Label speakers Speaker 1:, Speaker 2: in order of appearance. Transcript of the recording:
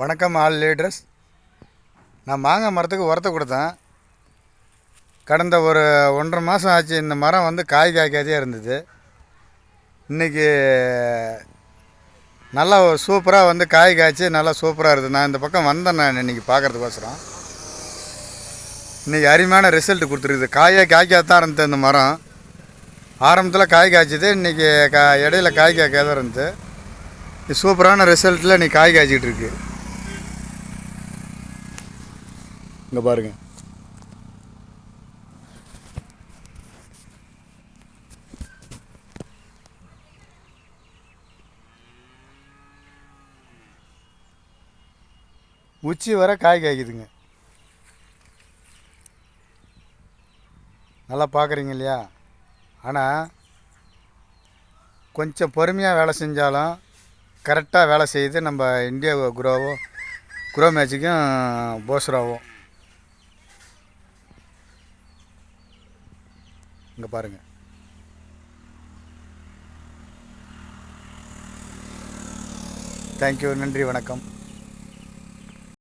Speaker 1: வணக்கம் all leaders. நான் மாங்காய் மரத்துக்கு உரத்தை கொடுத்தேன். கடந்த ஒரு ஒன்றரை மாதம் ஆச்சு இந்த மரம் வந்து காய் காய்க்காதே இருந்தது. இன்றைக்கி நல்லா சூப்பராக வந்து காய் காய்ச்சி நல்லா சூப்பராக இருக்குது. நான் இந்த பக்கம் வந்தேன் நான் இன்றைக்கி பார்க்குறதுக்கோசரம். இன்றைக்கி அருமையான ரிசல்ட் கொடுத்துருக்குது. காயே காய்க்காத தான் இருந்தது இந்த மரம். ஆரம்பத்தில் காய் காய்ச்சிது இன்றைக்கி கா இடையில காய் காய்க்காத இருந்தது. சூப்பரான ரிசல்ட்டில் இன்றைக்கி காய் காய்ச்சிக்கிட்டு இருக்குது இங்கே பாருங்க. உச்சி வர காய் காய்க்குதுங்க. நல்லா பார்க்குறீங்க இல்லையா? ஆனால் கொஞ்சம் பொறுமையாக வேலை செஞ்சாலும் கரெக்டாக வேலை செய்யுது நம்ம இந்தியா குரோவோ குரோ மேட்சுக்கும் போஸ்ராவும் இங்கே பாருங்கள் தேங்க்யூ நன்றி வணக்கம்.